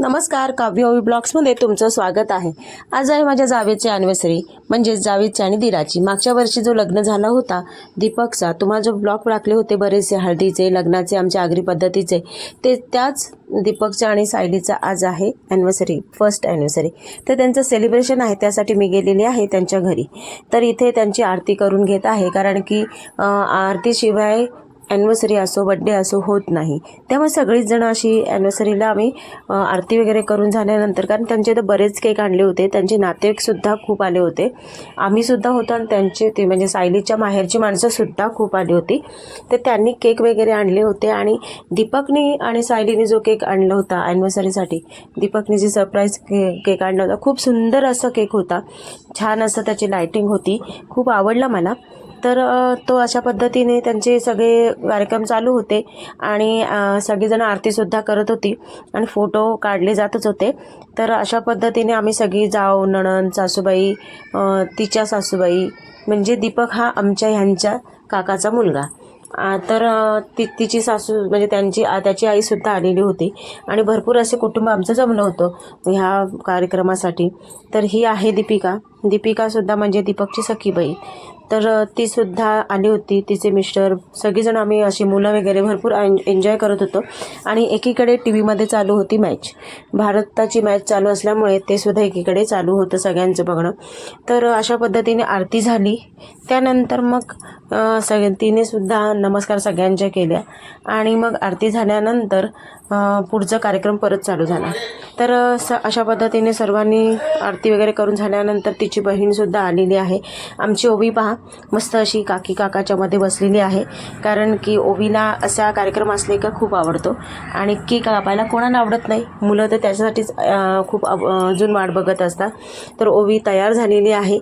नमस्कार काव्य ओवी ब्लॉग्समध्ये तुमचं स्वागत आहे. आज आहे माझ्या जावेची अॅनिव्हर्सरी म्हणजेच जावेची आणि दिराची. मागच्या वर्षी जो लग्न झाला होता दीपकचा तुम्हाला जो ब्लॉग टाकले होते बरेचसे हळदीचे लग्नाचे आमच्या आगरी पद्धतीचे ते त्याच दीपकच्या आणि सायलीचा आज आहे ॲनिव्हर्सरी फर्स्ट ॲनिव्हर्सरी तर त्यांचं सेलिब्रेशन आहे त्यासाठी मी गेलेली आहे त्यांच्या घरी. तर इथे त्यांची आरती करून घेत आहे कारण की आरतीशिवाय ॲनिव्हर्सरी असो बड्डे असो होत नाही. त्यामुळे सगळीच जण अशी ॲनिव्हर्सरीला आम्ही आरती वगैरे करून झाल्यानंतर कारण त्यांचे तर बरेच केक आणले होते त्यांचे नातेवाईकसुद्धा खूप आले होते. आम्हीसुद्धा होतो आणि त्यांचे ते म्हणजे सायलीच्या माहेरची माणसंसुद्धा खूप आली होती. तर त्यांनी केक वगैरे आणले होते आणि दीपकनी आणि सायलीने जो केक आणला होता ॲनिव्हर्सरीसाठी दीपकने जे सरप्राईज के केक आणला होता खूप सुंदर असा केक होता. छान असं त्याची लायटिंग होती. खूप आवडला मला. तर तो अशा पद्धतीने त्यांचे सगळे कार्यक्रम चालू होते आणि सगळीजणं आरतीसुद्धा करत होती आणि फोटो काढले जातच होते. तर अशा पद्धतीने आम्ही सगळी जाऊ नणंद सासूबाई तिच्या सासूबाई म्हणजे दीपक हा आमच्या ह्यांच्या काकाचा मुलगा. तर ती तिची सासू म्हणजे त्यांची त्याची आईसुद्धा आलेली होती आणि भरपूर असे कुटुंब आमचं जमलं होतं ह्या कार्यक्रमासाठी. तर ही आहे दीपिका. दीपिकासुद्धा म्हणजे दीपकची सखी बाई. तर तीसुद्धा आली होती तिचे मिस्टर. सगळीजण आम्ही अशी मुलं वगैरे भरपूर एन्जॉय करत होतो. आणि एकीकडे टी व्हीमध्ये चालू होती मॅच. भारताची मॅच चालू असल्यामुळे ते सुद्धा एकीकडे चालू होतं सगळ्यांचं बघणं. तर अशा पद्धतीने आरती झाली. त्यानंतर मग सग तिने सुद्धा नमस्कार सगळ्यांच्या केल्या. आणि मग आरती झाल्यानंतर पुढचा कार्यक्रम परत चालू झाला. तर स अशा पद्धतीने सर्वांनी आरती वगैरे करून झाल्यानंतर ती तिची बहीणसुद्धा आलेली आहे. आमची ओवी पहा. मस्त अशी काकी काकाच्यामध्ये बसलेली आहे. कारण की ओवीला असा कार्यक्रम असले का खूप आवडतो. आणि केक कापायला कोणाला आवडत नाही? मुलं तर त्याच्यासाठीच खूप अजून वाट बघत असतात. तर ओवी तयार झालेली आहे.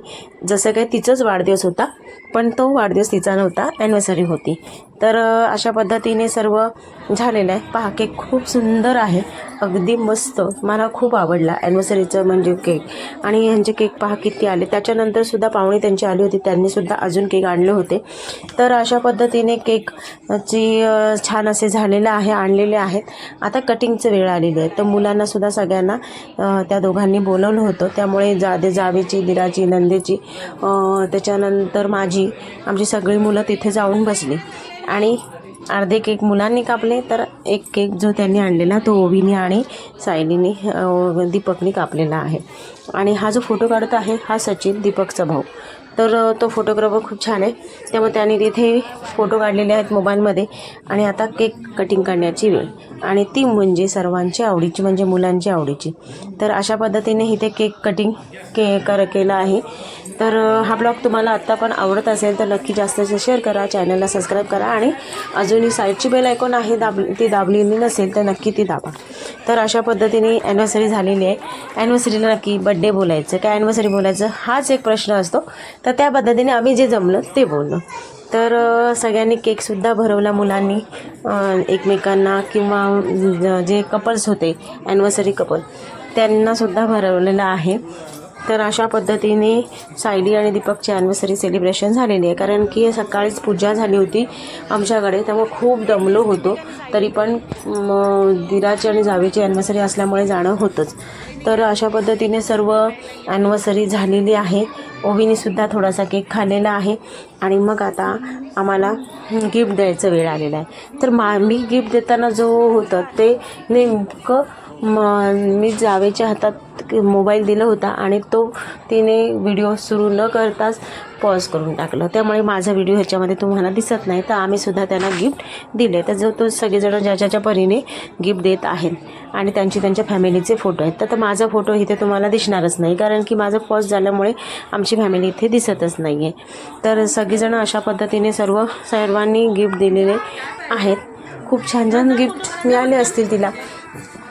जसं काय तिचाच वाढदिवस होता. पण तो वाढदिवस तिचा नव्हता ॲनिव्हर्सरी होती. तर अशा पद्धतीने सर्व झालेलं आहे. पहा केक खूप सुंदर आहे. अगदी मस्त. मला खूप आवडला ॲनिव्हर्सरीचं म्हणजे केक आणि ह्यांचे केक पहा किती आले. त्याच्यानंतरसुद्धा पाहुणे त्यांची आली होती. त्यांनीसुद्धा अजून केक आणले होते. तर अशा पद्धतीने केकची छान असे झालेलं आहे आणलेले आहेत. आता कटिंगचं वेळ आलेली आहे. तर मुलांनासुद्धा सगळ्यांना त्या दोघांनी बोलवलं होतं. त्यामुळे जादे जावेची दिराची नंदेची त्याच्यानंतर माझी आमची सगळी मुलं तिथे जाऊन बसली. आणि अर्धे केक मुलांनी कापले तर एक केक जो त्यांनी आणलेला तो ओवीने आणि सायलीने दीपकने कापलेला आहे. आणि हा जो फोटो काढत आहे हा सचिन दीपकचा भाऊ. तर तो फोटोग्राफर खूप छान आहे. त्यामुळे त्याने तिथे फोटो काढलेले आहेत मोबाईलमध्ये. आणि आता केक कटिंग करण्याची वेळ. आणि ती म्हणजे सर्वांची आवडीची म्हणजे मुलांची आवडीची. तर अशा पद्धतीने इथे केक कटिंग के कर केलं आहे. तर हा ब्लॉग तुम्हाला आत्ता पण आवडत असेल तर नक्की जास्त जास्त शेअर करा चॅनलला सबस्क्राईब करा. आणि अजूनही साईडची बेल ऐकून आहे दाब ती दाबलेली नसेल तर नक्की ती दाबा. तर अशा पद्धतीने ॲनिव्हर्सरी झालेली आहे. ॲनिव्हर्सरीला नक्की बड्डे बोलायचं. काय ॲनिव्हर्सरी बोलायचं? हाच एक प्रश्न असतो. तर तर त्या पद्धतीने आम्ही जे जमलं ते बोललो. तर सगळ्यांनी केकसुद्धा भरवला मुलांनी. एकमेकांना किंवा जे कपल्स होते ॲनिव्हर्सरी कपल त्यांनासुद्धा भरवलेलं आहे. तर अशा पद्धतीने सायली आणि दीपकची ॲनिव्हर्सरी सेलिब्रेशन झालेली आहे. कारण की सकाळीच पूजा झाली होती आमच्याकडे त्यामुळे खूप दमलो होतो. तरी पण दिराची आणि जावेची ॲनिव्हर्सरी असल्यामुळे जाणं होतंच. तर अशा पद्धतीने सर्व ॲनिव्हर्सरी झालेली आहे. ओवीनीसुद्धा थोडासा केक खाल्लेला आहे. आणि मग आता आम्हाला गिफ्ट द्यायचं वेळ आलेला आहे. तर मा मी गिफ्ट देताना जो होतं ते नेमकं म मी जावेच्या हातात मोबाईल दिला होता आणि तो तिने व्हिडिओ सुरू न करताच पॉज करून टाकलं. त्यामुळे माझा व्हिडिओ ह्याच्यामध्ये तुम्हाला दिसत नाही तर आम्हीसुद्धा त्यांना गिफ्ट दिले. तर जो तो सगळेजण ज्या ज्याच्या परीने गिफ्ट देत आहेत आणि त्यांची त्यांच्या फॅमिलीचे फोटो आहेत तर तर माझा फोटो इथे तुम्हाला दिसणारच नाही कारण की माझं पॉज झाल्यामुळे आमची फॅमिली इथे दिसतच नाही आहे तर सगळीजणं अशा पद्धतीने सर्व सर्वांनी गिफ्ट दिलेले आहेत. खूप छान छान गिफ्ट मिळाले असतील तिला.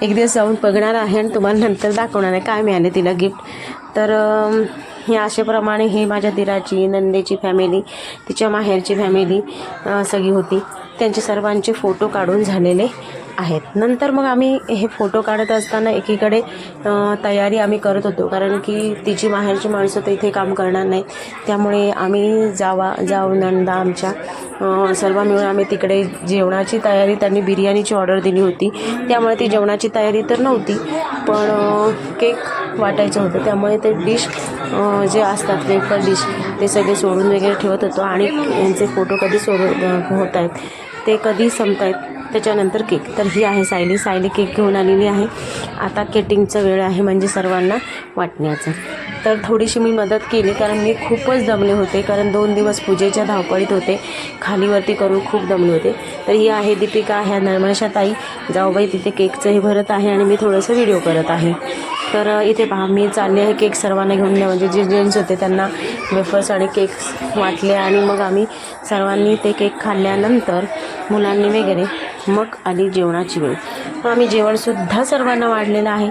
एक दिवस जाऊन बघणार आहे आणि तुम्हाला नंतर दाखवणार आहे काय मिळाले तिला गिफ्ट तर हे अशाप्रमाणे हे माझ्या दिराची नंदेची फॅमिली तिच्या माहेरची फॅमिली सगळी होती. त्यांचे सर्वांचे फोटो काढून झालेले आहेत. नंतर मग आम्ही हे फोटो काढत असताना एकीकडे तयारी आम्ही करत होतो. कारण की तिची माहेरची माणसं तर इथे काम करणार नाही त्यामुळे आम्ही जावा जाऊ नंदा आमच्या. सर्व मिळून आम्ही तिकडे जेवणाची तयारी त्यांनी बिर्याणीची ऑर्डर दिली होती. त्यामुळे ती जेवणाची तयारी तर नव्हती पण केक वाटायचं होतं. त्यामुळे ते डिश जे असतात वेफर डिश ते सगळे सोडून वगैरे ठेवत होतो आणि यांचे फोटो कधी सोडून होत आहेत ते कधी संपत आहेत त्याच्यानंतर केक. तर ही आहे सायली. सायली केक घेऊन आलेली आहे. आता केटिंगचा वेळ आहे म्हणजे सर्वांना वाटण्याचा. तर थोडीशी मी मदत केली कारण मी खूपच दमले होते. कारण दोन दिवस पूजेच्या धावपळीत होते. खालीवरती करून खूप दमले होते. तर ही आहे दीपिका ह्या नर्मशा ताई जाऊबाई तिथे केकचंही भरत आहे आणि मी थोडंसं व्हिडिओ करत आहे. तर इथे पहा मी चालले आहे केक सर्वांना घेऊन. द्या म्हणजे जे जेंट्स होते त्यांना वेफर्स आणि केक्स वाटले आणि मग आम्ही सर्वांनी ते केक खाल्ल्यानंतर मुलांनी वगैरे मग आली जेवणाची वेळ. मग आम्ही जेवणसुद्धा सर्वांना वाढलेलं आहे.